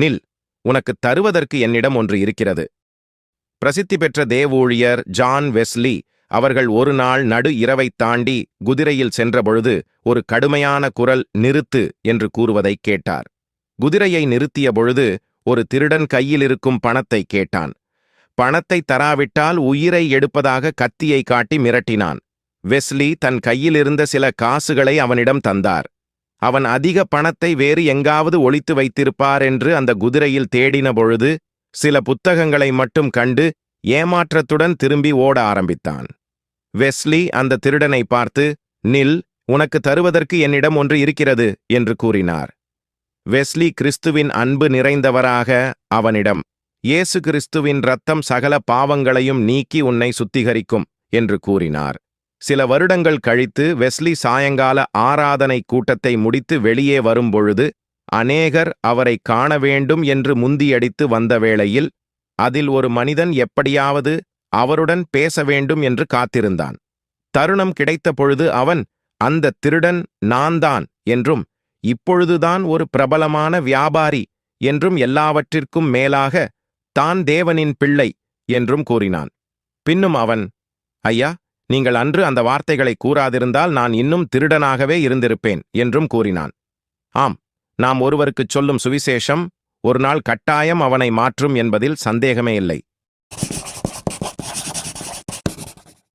நில் உனக்கு தருவதற்கு என்னிடம் ஒன்று இருக்கிறது. பிரசித்தி பெற்ற தேவூழியர் ஜான் வெஸ்லி அவர்கள் ஒரு நாள் நடு இரவைத் தாண்டி குதிரையில் சென்றபொழுது ஒரு கடுமையான குரல் நிறுத்து என்று கூறுவதைக் கேட்டார். குதிரையை நிறுத்திய பொழுது ஒரு திருடன் கையில் இருக்கும் பணத்தை கேட்டான். பணத்தை தராவிட்டால் உயிரை எடுப்பதாக கத்தியை காட்டி மிரட்டினான். வெஸ்லி தன் கையிலிருந்த சில காசுகளை அவனிடம் தந்தார். அவன் அதிக பணத்தை வேறு எங்காவது ஒழித்து வைத்திருப்பார் என்று அந்த குதிரையில் தேடின பொழுது சில புத்தகங்களை மட்டும் கண்டு ஏமாற்றத்துடன் திரும்பி ஓட ஆரம்பித்தான். வெஸ்லி அந்த திருடனை பார்த்து நில் உனக்கு தருவதற்கு என்னிடம் ஒன்று இருக்கிறது என்று கூறினார். வெஸ்லி கிறிஸ்துவின் அன்பு நிறைந்தவராக அவனிடம் இயேசு கிறிஸ்துவின் ரத்தம் சகல பாவங்களையும் நீக்கி உன்னை சுத்திகரிக்கும் என்று கூறினார். சில வருடங்கள் கழித்து வெஸ்லி சாயங்கால ஆராதனை கூட்டத்தை முடித்து வெளியே வரும்பொழுது அநேகர் அவரை காண வேண்டும் என்று முந்தியடித்து வந்த வேளையில் அதில் ஒரு மனிதன் எப்படியாவது அவருடன் பேச வேண்டும் என்று காத்திருந்தான். தருணம் கிடைத்த பொழுது அவன் அந்த திருடன் நான்தான் என்றும் இப்பொழுதுதான் ஒரு பிரபலமான வியாபாரி என்றும் எல்லாவற்றிற்கும் மேலாக தான் தேவனின் பிள்ளை என்றும் கூறினான். பின்னும் அவன் ஐயா நீங்கள் அன்று அந்த வார்த்தைகளை கூறாதிருந்தால் நான் இன்னும் திருடனாகவே இருந்திருப்பேன் என்றும் கூறினான். ஆம் நாம் ஒருவருக்குச் சொல்லும் சுவிசேஷம் ஒரு நாள் கட்டாயம் அவனை மாற்றும் என்பதில் சந்தேகமே இல்லை.